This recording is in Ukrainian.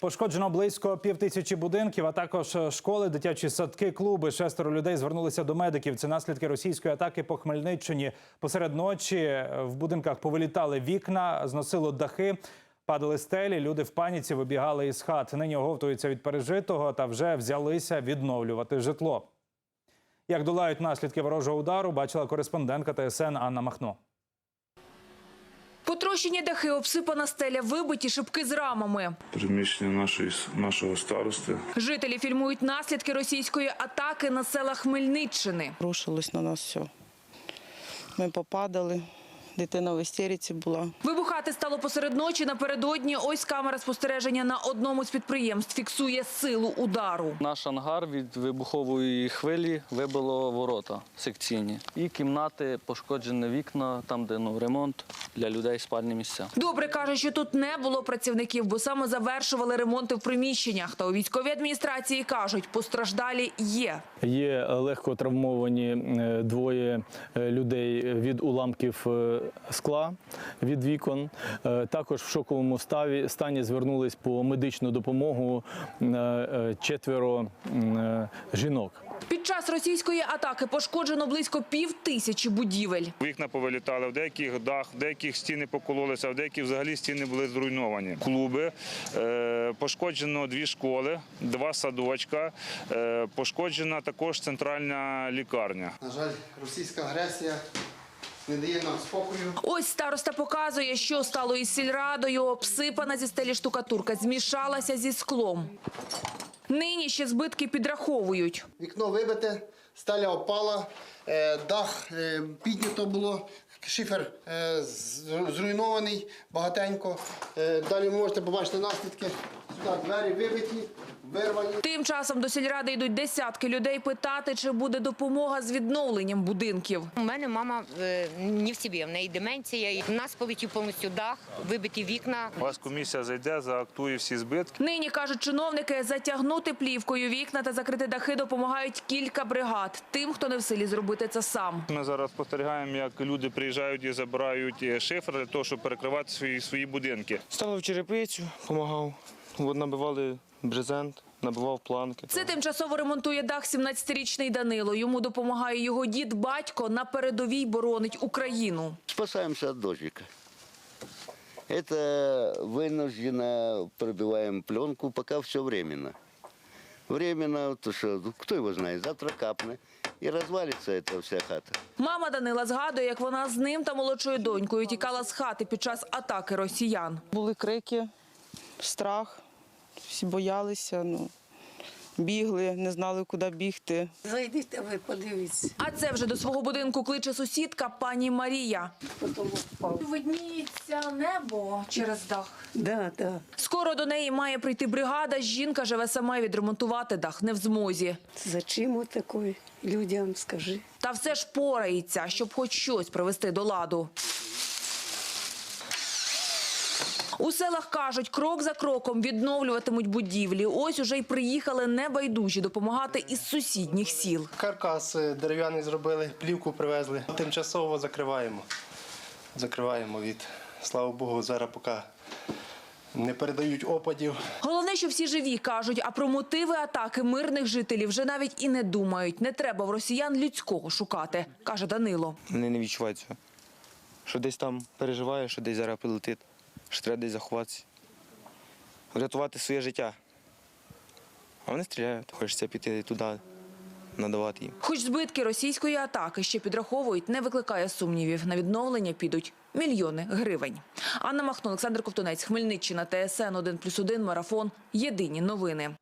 Пошкоджено близько півтисячі будинків, а також школи, дитячі садки, клуби. Шестеро людей звернулися до медиків. Це наслідки російської атаки по Хмельниччині. Посеред ночі в будинках повилітали вікна, зносило дахи. Падали стелі, люди в паніці вибігали із хат. Нині оговтуються від пережитого та вже взялися відновлювати житло. Як долають наслідки ворожого удару, бачила кореспондентка ТСН Анна Махно. Потрощені дахи, обсипана стеля, вибиті шибки з рамами. приміщення нашої, нашого старости. Жителі фільмують наслідки російської атаки на села Хмельниччини. Рушилось на нас все. Ми попадали, дитина в істериці була. Вибухати стало посеред ночі напередодні. Ось камера спостереження на одному з підприємств фіксує силу удару. Наш ангар від вибухової хвилі вибило ворота секційні. І кімнати, пошкоджені вікна, там, де ну, ремонт для людей спальні місця. Добре каже, що тут не було працівників, бо саме завершували ремонти в приміщеннях. Та у військовій адміністрації кажуть, постраждалі є. Є легко травмовані е, двоє е, людей від уламків е, скла від вікон. Е, Також в шоковому ставі- стані звернулись по медичну допомогу е, е, четверо жінок. Під час російської атаки пошкоджено близько пів тисячі будівель. Вікна повилітали, в деяких дах, в деяких стіни покололися, в деяких взагалі стіни були зруйновані. Клуби, пошкоджено дві школи, два садочка, пошкоджена також центральна лікарня. На жаль, російська агресія не дає нам спокою. Ось староста показує, що стало із сільрадою. Обсипана зі стелі штукатурка змішалася зі склом. Нині ще збитки підраховують. Вікно вибите, стеля опала, е, дах е, піднято було, шифер е, зруйнований багатенько. Далі ви можете побачити наслідки. Сюди двері вибиті. Тим часом до сільради йдуть десятки людей питати, чи буде допомога з відновленням будинків. У мене мама е, не в собі, в неї деменція. І в нас полетів повністю дах, вибиті вікна. У вас комісія зайде, заактує всі збитки. Нині кажуть чиновники, затягнути плівкою вікна та закрити дахи допомагають кілька бригад. Тим, хто не в силі зробити це сам. Ми зараз спостерігаємо, як люди приїжджають і забирають е, шифр для того, щоб перекривати свої, свої будинки. Ставив черепицю, допомагав. От набивали брезент, набивав планки. Це тимчасово ремонтує дах 17-річний Данило. Йому допомагає його дід, батько на передовій боронить Україну. Спасаемся от дождика. Это вынужденно пробиваем пленку, пока все временно. Временно, то что, ну, кто его знает, завтра капне и развалится эта вся хата. Мама Данила згадує, як вона з ним та молодшою донькою тікала з хати під час атаки росіян. Були крики, страх, всі боялися, ну, бігли, не знали, куди бігти. Зайдіть, а ви подивіться. А це вже до свого будинку кличе сусідка пані Марія. Потолок впав. Видніється небо через дах. Да, да. Скоро до неї має прийти бригада. Жінка живе сама і відремонтувати дах не в змозі. Зачем от такої людям скажи? Та все ж порається, щоб хоч щось привести до ладу. У селах кажуть, крок за кроком відновлюватимуть будівлі. Ось уже й приїхали небайдужі допомагати із сусідніх сіл. Каркас дерев'яний зробили, плівку привезли. Тимчасово закриваємо. Закриваємо від, слава Богу, зараз поки не передають опадів. Головне, що всі живі кажуть, а про мотиви атаки мирних жителів вже навіть і не думають. Не треба в росіян людського шукати, каже Данило. Вони не відчувають цього. Що десь там переживає, що десь зараз прилетить, що треба десь заховатися. Врятувати своє життя. А вони стріляють. Хочеться піти туди, надавати їм. Хоч збитки російської атаки ще підраховують, не викликає сумнівів. На відновлення підуть мільйони гривень. Анна Махно, Олександр Ковтунець, Хмельниччина, ТСН 1+,1, Марафон. Єдині новини.